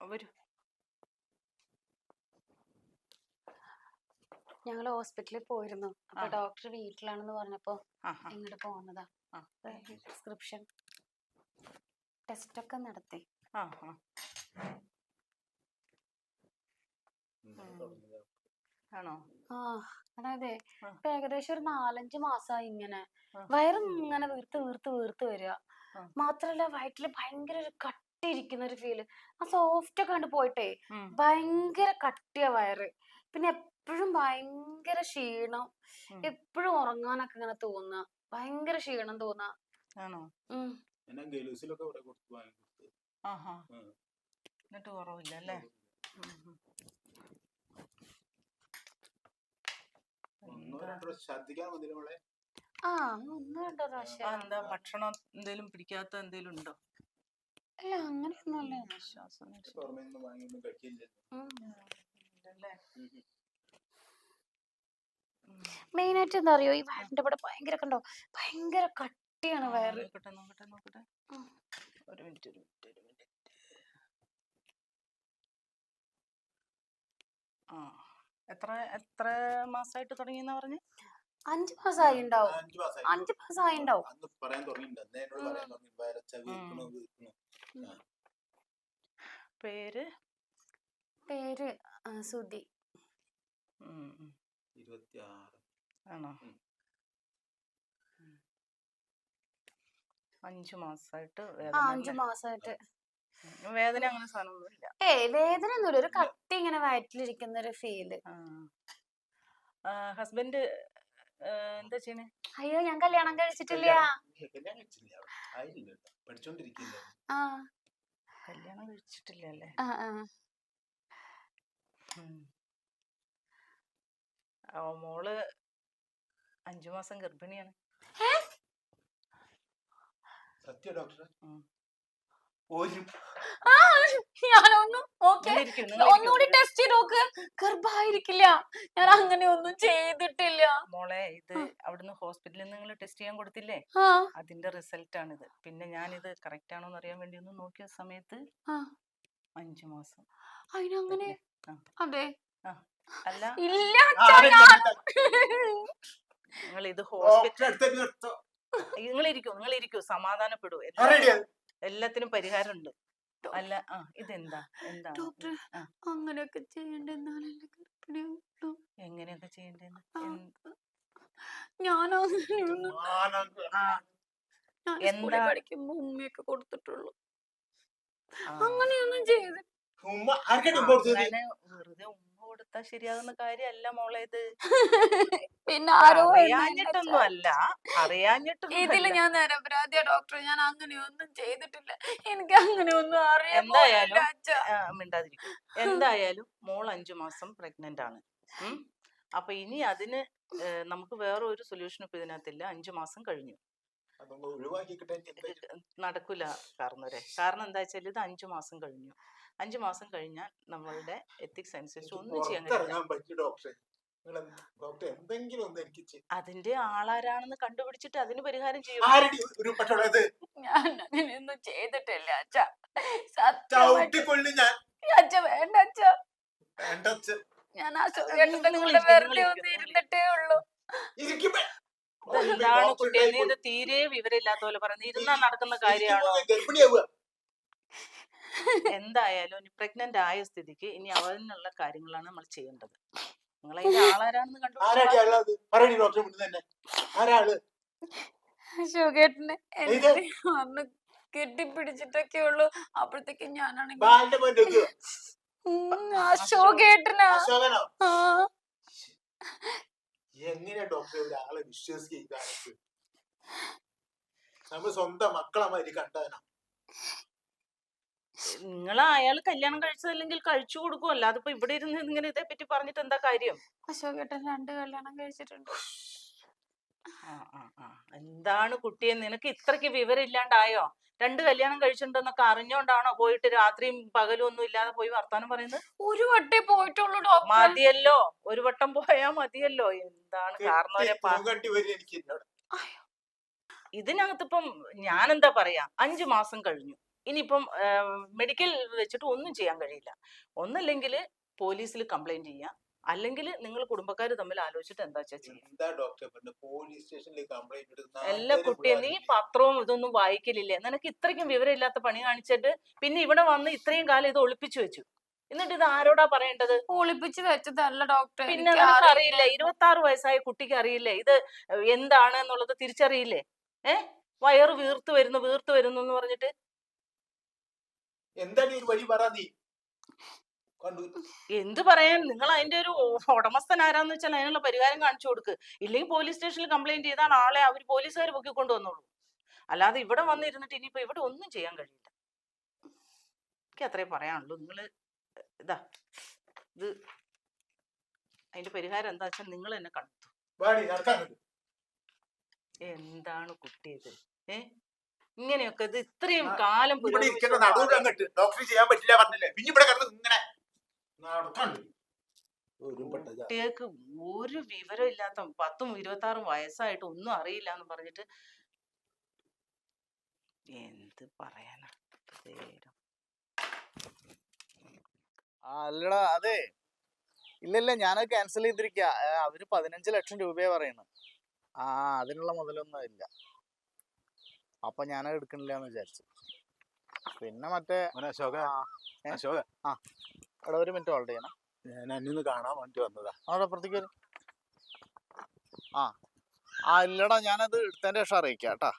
വരൂ. ഞങ്ങൾ ഹോസ്പിറ്റലിൽ പോയിരുന്നു. അപ്പൊ ഡോക്ടർ വീട്ടിലാണെന്ന് പറഞ്ഞപ്പോ ഇങ്ങോട്ട് പോകുന്നതാ പ്രിസ്ക്രിപ്ഷൻ ടെസ്റ്റ് ഒക്കെ നടത്തി. ആണോ? ആ അതായത് ഇപ്പൊ ഏകദേശം ഒരു നാലഞ്ച് മാസമായി ഇങ്ങനെ. വയറും ഇങ്ങനെ വീർത്ത് വീർത്ത് വീർത്ത് വരിക. മാത്രല്ല വയറ്റിൽ ഭയങ്കര ഒരു കട്ടിയിരിക്കുന്ന ഒരു ഫീൽ ആ സോഫ്റ്റ് ഒക്കെ കണ്ട് പോയിട്ടേ ഭയങ്കര കട്ടിയ വയറ്. പിന്നെ എപ്പോഴും ഭയങ്കര ക്ഷീണം. എപ്പോഴും ഉറങ്ങാനൊക്കെ ഇങ്ങനെ തോന്നുക ഭയങ്കര ക്ഷീണം തോന്നുക ആണോ. എന്നിട്ട് കുറവില്ല അല്ലേ? ആ ഒന്ന് രണ്ടോ പ്രാവശ്യം. എന്താ ഭക്ഷണം എന്തേലും പിടിക്കാത്ത എന്തേലും ഉണ്ടോ? അല്ല അങ്ങനെയൊന്നുമല്ല. വിശ്വാസം ആയിട്ട് എന്താ അറിയോ? ഈ വയറിന്റെ ഇവിടെ ഭയങ്കര കണ്ടോ? ഭയങ്കര കട്ടിയാണ് വയർ വയറ്. നോക്കട്ടെ നോക്കട്ടെ നോക്കട്ടെ. ഒരു മിനിറ്റ് ഒരു മിനിറ്റ് ഒരു മിനിറ്റ്. ആ. എത്ര എത്ര മാസമായിട്ട് തുടങ്ങിയെന്നാ പറഞ്ഞു? അഞ്ചു മാസമായി ഉണ്ടാവും. അഞ്ചു മാസമായി ഉണ്ടാവും. പേര്? പേര് സുധി. ആണോ. അഞ്ചു മാസമായിട്ട് വേദന അഞ്ചു? മാസമായിട്ട് വേദന അങ്ങനെ സാധനമൊന്നുമില്ല. ഏയ് വേദന ഒന്നുമില്ല. ഒരു കട്ടി ഇങ്ങനെ വയറ്റിലിരിക്കുന്ന ഒരു ഫീൽ. ഹസ്ബൻഡ് എന്താ ചെയ്യണേ? അയ്യോ ഞാൻ കല്യാണം കഴിച്ചിട്ടില്ല. കല്യാണം കഴിച്ചിട്ടില്ല അല്ലേ. മോൾ അഞ്ചു മാസം ഗർഭിണിയാണ്. സത്യ ഡോക്ടർ. ഒരു ഞാനൊന്നും ഓക്കെ ഒന്നുകൂടി ടെസ്റ്റ് ചെയ്ത് നോക്ക്. ഗർഭായിരിക്കില്ല. ഞാൻ അങ്ങനെ ഒന്നും ചെയ്തിട്ടില്ല. മോളെ ഇത് അവിടുന്ന് ഹോസ്പിറ്റലിൽ നിങ്ങൾ ടെസ്റ്റ് ചെയ്യാൻ കൊടുത്തില്ലേ? ആ. അതിന്റെ റിസൾട്ട് ആണിത് പിന്നെ ഞാനിത് കറക്റ്റ് ആണോ എന്ന് അറിയാൻ വേണ്ടി ഒന്ന് നോക്കിയ സമയത്ത് ആ. അഞ്ചു മാസം. അതിനങ്ങനെ. അതെ. അല്ല. ഇല്ല ഞാൻ- നിങ്ങൾ ഇത് ഹോസ്പിറ്റലിൽ ഹോസ്പിറ്റൽ നിങ്ങൾ ഇരിക്കൂ നിങ്ങൾ ഇരിക്കൂ സമാധാനപ്പെടൂ. എല്ലാത്തിനും പരിഹാരമുണ്ട്. അല്ല ആ ഇതെന്താ എന്താ ഡോക്ടർ. അങ്ങനെയൊക്കെ ചെയ്യണ്ട എന്നാലല്ലേ ഗർഭിണിയാവുള്ളൂ. എങ്ങനെയൊക്കെ ചെയ്യണ്ടെന്ന് ഞാനോ എന്താ? പഠിക്കുമ്പോ ഉമ്മയൊക്കെ കൊടുത്തിട്ടുള്ളൂ. അങ്ങനെയൊന്നും ചെയ്ത് ഉമ്മ അങ്ങനെ വെറുതെ ഉമ്മ കൊടുത്താൽ ശരിയാകുന്ന കാര്യമല്ല മോളെ ഇത്. പിന്നെ ആരോ അറിയാഞ്ഞിട്ടൊന്നും അല്ല. അറിയാഞ്ഞിട്ടൊന്നും ഇതിൽ ഞാൻ നിരപരാധിയ ഡോക്ടർ ഞാൻ അങ്ങനെയൊന്നും ചെയ്തിട്ടില്ല. എനിക്ക് അങ്ങനെയൊന്നും അറിയാം എന്തായാലും മിണ്ടാതിരിക്കും. എന്തായാലും മോൾ അഞ്ചു മാസം പ്രഗ്നന്റ് ആണ്. ഉം. അപ്പൊ ഇനി അതിന് നമുക്ക് വേറെ ഒരു സൊല്യൂഷൻ ഇപ്പൊ ഇതിനകത്തില്ല. അഞ്ചു മാസം കഴിഞ്ഞു. നടക്കൂല കാരണവരെ കാരണം എന്താ വെച്ചാൽ ഇത് അഞ്ചു മാസം കഴിഞ്ഞു. അഞ്ചു മാസം കഴിഞ്ഞാൽ നമ്മളുടെ എത്തിക്സ് അനുസരിച്ച് ഒന്നും ചെയ്യാൻ കഴിയില്ല. ഡോക്ടർ എന്തെങ്കിലും ഒന്ന് എനിക്ക് ചെയ്യ്. അതിന്റെ ആളാരാണെന്ന് കണ്ടുപിടിച്ചിട്ട് അതിന് പരിഹാരം ചെയ്യും. ആരടി ഒരു പറ്റുള്ളത് ഞാൻ അങ്ങനെയൊന്നും ചെയ്തിട്ടില്ല അച്ഛ. അച്ഛ വേണ്ട അച്ഛ. ഞാൻ ആ സുഖേട്ടന്റെ കൂടെ വെറുതെ നിങ്ങൾ ഒന്ന് ഇരുന്നിട്ടേ ഉള്ളൂ. ഡോക്ടർ കുട്ടിയെ നീ ഇത് തീരെ വിവരമില്ലാത്ത പോലെ പറയുന്നത്. ഇരുന്നാ നടക്കുന്ന കാര്യമാണോ? എന്തായാലും ഇനി പ്രഗ്നന്റ് ആയ സ്ഥിതിക്ക് ഇനി അവനുള്ള കാര്യങ്ങളാണ് നമ്മൾ ചെയ്യേണ്ടത്. നിങ്ങൾ അതിന്റെ ആളാരാണെന്ന് അന്ന് കെട്ടിപ്പിടിച്ചിട്ടൊക്കെ ഉള്ളു. അപ്പോഴത്തേക്ക് ഞാനാണെങ്കിൽ അശോകേട്ടനാ എങ്ങനെ ഡോക്ടറെ ഒരാളെ വിശ്വസിക്കുക ഈ നമ്മൾ സ്വന്തം മക്കളെ മാതിരി കണ്ടവനാ. നിങ്ങൾ അയാൾ കല്യാണം കഴിച്ചതല്ലെങ്കിൽ കഴിച്ചു കൊടുക്കും. അല്ലാതെ ഇപ്പൊ ഇവിടെ ഇരുന്ന് ഇങ്ങനെ ഇതേ പറ്റി പറഞ്ഞിട്ട് എന്താ കാര്യം? അശോകേട്ടൻ രണ്ട് കല്യാണം കഴിച്ചിട്ടുണ്ട്. ആ, ആ, ആ. എന്താണ് കുട്ടിയെ? നിനക്ക് ഇത്രക്ക് വിവരം ഇല്ലാണ്ടായോ രണ്ട് കല്യാണം കഴിച്ചിട്ടുണ്ടെന്നൊക്കെ അറിഞ്ഞോണ്ടാണോ പോയിട്ട് രാത്രിയും പകലും ഒന്നും ഇല്ലാതെ പോയി വർത്താനം പറയുന്നത്? ഒരു വട്ടേ പോയിട്ടുള്ളൂ ഡോക്ടർ. മതിയല്ലോ. ഒരു വട്ടം പോയാ മതിയല്ലോ. എന്താണ് കാരണവരെ ഇതിനകത്തിപ്പം എന്താ പറയാ? അഞ്ചു മാസം കഴിഞ്ഞു. ഇനിയിപ്പം മെഡിക്കൽ വെച്ചിട്ട് ഒന്നും ചെയ്യാൻ കഴിയില്ല. ഒന്നല്ലെങ്കിൽ പോലീസിൽ കംപ്ലൈന്റ് ചെയ്യാം. അല്ലെങ്കിൽ നിങ്ങൾ കുടുംബക്കാർ തമ്മിൽ ആലോചിച്ചിട്ട് എന്താ വെച്ചാൽ ചെയ്യുക എന്താ ഡോക്ടർ പറഞ്ഞ? പോലീസ് സ്റ്റേഷനിൽ കംപ്ലൈന്റ് എടുത്ത് എല്ലാ കുട്ടിയും നീ പത്രവും ഇതൊന്നും വായിക്കലില്ലേ. നിനക്ക് ഇത്രയ്ക്കും വിവരമില്ലാത്ത പണി കാണിച്ചിട്ട് പിന്നെ ഇവിടെ വന്ന് ഇത്രയും കാലം ഇത് ഒളിപ്പിച്ചു വെച്ചു. എന്നിട്ട് ഇത് ആരോടാ പറയേണ്ടത്? ഒളിപ്പിച്ചു വെച്ചതല്ല ഡോക്ടർ പിന്നെ നിനക്ക് അറിയില്ല. ഇരുപത്തി ആറ് വയസ്സായ കുട്ടിക്ക് അറിയില്ലേ? ഇത് എന്താണ് എന്നുള്ളത് തിരിച്ചറിയില്ലേ? ഏഹ് വയറ് വീർത്ത് വരുന്നു വീർത്ത് വരുന്നു എന്ന് പറഞ്ഞിട്ട് എന്താണ് ഈ ഒരു വഴി പറ നീ? കണ്ടു. എന്ത് പറയാൻ? നിങ്ങൾ അതിന്റെ ഒരു ഉടമസ്ഥൻ ആരാന്ന് വെച്ചാൽ അതിനുള്ള പരിഹാരം കാണിച്ചു കൊടുക്ക്. ഇല്ലെങ്കിൽ പോലീസ് സ്റ്റേഷനിൽ കംപ്ലൈന്റ് ചെയ്താൽ ആളെ അവർ പോലീസുകാർ പൊക്കി വന്നോളൂ. അല്ലാതെ ഇവിടെ വന്നിരുന്നിട്ട് ഇനിയിപ്പോ ഇവിടെ ഒന്നും ചെയ്യാൻ കഴിയില്ല. എനിക്ക് അത്രേ പറയാനുള്ളൂ. നിങ്ങൾ ഇതാ ഇത് അതിന്റെ പരിഹാരം എന്താ വെച്ചാൽ നിങ്ങൾ എന്നെ കണ്ടെത്തു. എന്താണ് കുട്ടിയത്? ഏ? ഇങ്ങനെയൊക്കെ ഇത് ഇത്രയും കാലം ഇവിടെ അങ്ങട്ട് ഡോക്ടർ ചെയ്യാൻ പറ്റില്ല പറഞ്ഞില്ലേ? പിന്നെ ഇവിടെ കിടന്ന് ഇങ്ങനെ കുട്ടികൾക്ക് ഒരു വിവരം ഇല്ലാത്ത പത്തും ഇരുപത്തി ആറും വയസ്സായിട്ട് ഒന്നും അറിയില്ല എന്ന് പറഞ്ഞിട്ട് എന്ത് പറയാനാ? അല്ലടാ അതെ. ഇല്ലല്ല ഞാനത് ക്യാൻസൽ ചെയ്തിരിക്കുക അവർ പതിനഞ്ച് ലക്ഷം രൂപയാ പറയുന്നത്. ആ അതിനുള്ള മുതലൊന്നും ഇല്ല. അപ്പൊ ഞാനത് എടുക്കണില്ല എന്ന് വിചാരിച്ചു. പിന്നെ മറ്റേ അശോക അശോക. ആ, ഒരു മിനിറ്റ് ഹോൾഡ് ചെയ്യണം. ഞാൻ അന്നിന്ന് കാണാൻ വേണ്ടി വന്നതാ. അവിടെ അപ്പുറത്തേക്ക് വരും. ആ ആ ഇല്ലടാ ഞാനത് എടുത്തതിന്റെ ശേഷം അറിയിക്കാം കേട്ടാ.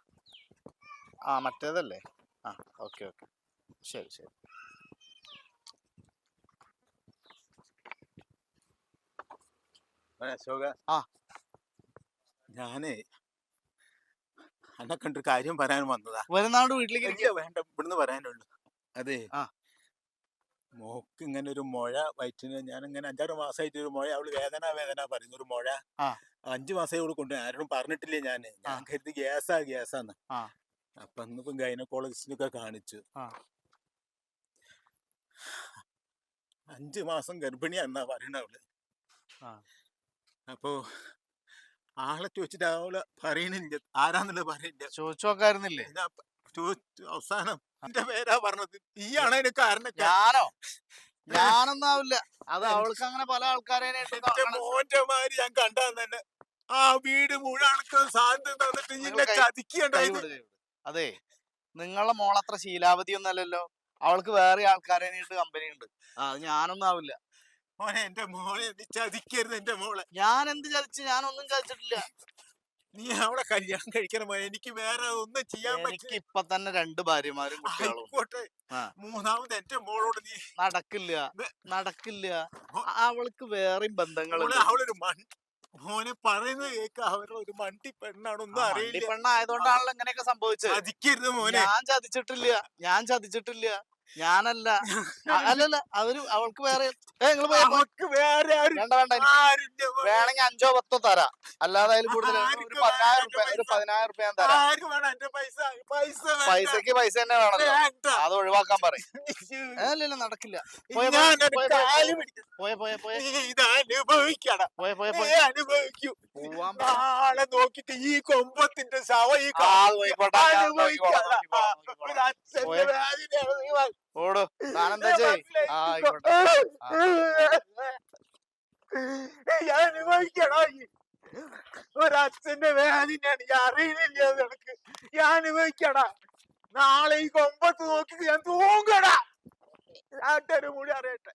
ആ മറ്റേതല്ലേ? ആ ഓക്കെ ഓക്കെ. ശരി ശരി. അശോക. ആ. ഞാനേ അന്നെ കണ്ടൊരു കാര്യം പറയാൻ വന്നതാ വരുന്നാട് വീട്ടിലേക്ക്. ഇല്ല വേണ്ട ഇവിടുന്ന് പറയാനുള്ളൂ അതെ ആ. മോക്ക് ഇങ്ങനെ ഒരു മുഴ വയറ്റിന് ഞാൻ ഇങ്ങനെ അഞ്ചാറ് മാസമായിട്ട് ഒരു മുഴ അവൾ വേദന വേദന പറയുന്ന ഒരു മുഴ ആ. അഞ്ചു മാസമായി അവൾ കൊണ്ട് ആരോടും പറഞ്ഞിട്ടില്ലേ ഞാൻ ഞാൻ കരുതി ഗ്യാസാ ഗ്യാസാന്ന് ആ. അപ്പൊ ഇന്നിപ്പം ഗൈനക്കോളജിസ്റ്റിനൊക്കെ കാണിച്ചു ആ. അഞ്ചു മാസം ഗർഭിണിയാന്നാ പറയണ അവൾ ആ. അപ്പോ ആളെ ചോദിച്ചിട്ട് അവൾ പറയണില്ല. ആരാന്നുള്ളത് പറയില്ല ചോദിച്ചു നോക്കായിരുന്നില്ലേ അവസാനം എന്റെ പേരാ പറഞ്ഞത്. ഈയാണ് അതിന് കാരണം ഞാനോ? ഞാനൊന്നാവില്ല. അത് അവൾക്ക് അങ്ങനെ പല ആൾക്കാരെ മോന്റെ മാതിരി ഞാൻ കണ്ടാ തന്നെ ആ വീട് മുഴുവൻ തന്നിട്ട് ഇങ്ങനെ ചതിക്കണ്ടായത് അതെ നിങ്ങളെ മോളത്ര ശീലാവതി ഒന്നല്ലല്ലോ. അവൾക്ക് വേറെ ആൾക്കാരെ കമ്പനി ഉണ്ട്. ആ അത് ഞാനൊന്നും ആവില്ല മോനെ എന്റെ മോനെ നീ ചതിക്കരുത് എന്റെ മോളെ. ഞാൻ എന്ത് ചതിച്ചു? ഞാനൊന്നും ചതിച്ചിട്ടില്ല. നീ അവളെ കല്യാണം കഴിക്കണം മോനെ. എനിക്ക് വേറെ ഒന്നും ചെയ്യാൻ എനിക്ക് പറ്റില്ല. ഇപ്പൊ തന്നെ രണ്ട് ഭാര്യമാരും കുട്ടികളും. ആയിക്കോട്ടെ. ആ. മൂന്നാമത് എന്റെ മോളോട് നീ നടക്കില്ല. നടക്കില്ല. അവൾക്ക് വേറെയും ബന്ധങ്ങളുണ്ട്. മോളെ അവളൊരു മൺ മോനെ പറയുന്നത് കേൾക്ക അവരുടെ ഒരു മണ്ടി പെണ്ണാണൊന്നും അറിയില്ല. പെണ്ണായതുകൊണ്ടാണല്ലോ ഇങ്ങനെയൊക്കെ സംഭവിച്ചത്. ചതിക്കരുത് മോനെ. ഞാൻ ചതിച്ചിട്ടില്ല. ഞാൻ ചതിച്ചിട്ടില്ല. ഞാനല്ല. അല്ലല്ല അവർ അവൾക്ക് വേറെ വേണമെങ്കിൽ അഞ്ചോ പത്തോ തരാം. അല്ലാതെ അതിൽ കൂടുതൽ ഒരു പതിനായിരം റുപ്യ ഒരു പതിനായിരം റുപ്യ ഞാൻ തരാം. പൈസക്ക് പൈസ തന്നെ വേണല്ലോ. അത് ഒഴിവാക്കാൻ പറയും. അല്ലല്ല നടക്കില്ല. പോയ, പോയ, പോയ, പോയ. പോയ. പോയ പോയ ഇത് അനുഭവിക്കണം. പോയ പോയ നീ പോയ അനുഭവിക്കൂ. ആളെ. നോക്കിട്ട് ഈ കൊമ്പത്തിന്റെ ശവ ഈ അനുഭവിക്കണം. ഒരു അച്ഛന്റെ പോയ. ഓടോ താനെന്താ ചെയ് ആയിക്കോട്ടെ. നീ അനുഭവിക്കണോ? ഒരച്ഛന്റെ വേദനയാണ് ഞാൻ അറിയുന്നില്ല നിനക്ക്. ഞാൻ അനുഭവിക്കടാ. നാളെ ഈ കൊമ്പത്ത് നോക്കി ഞാൻ തൂങ്ങടാ. നാട്ടുകാര് കൂടി അറിയട്ടെ.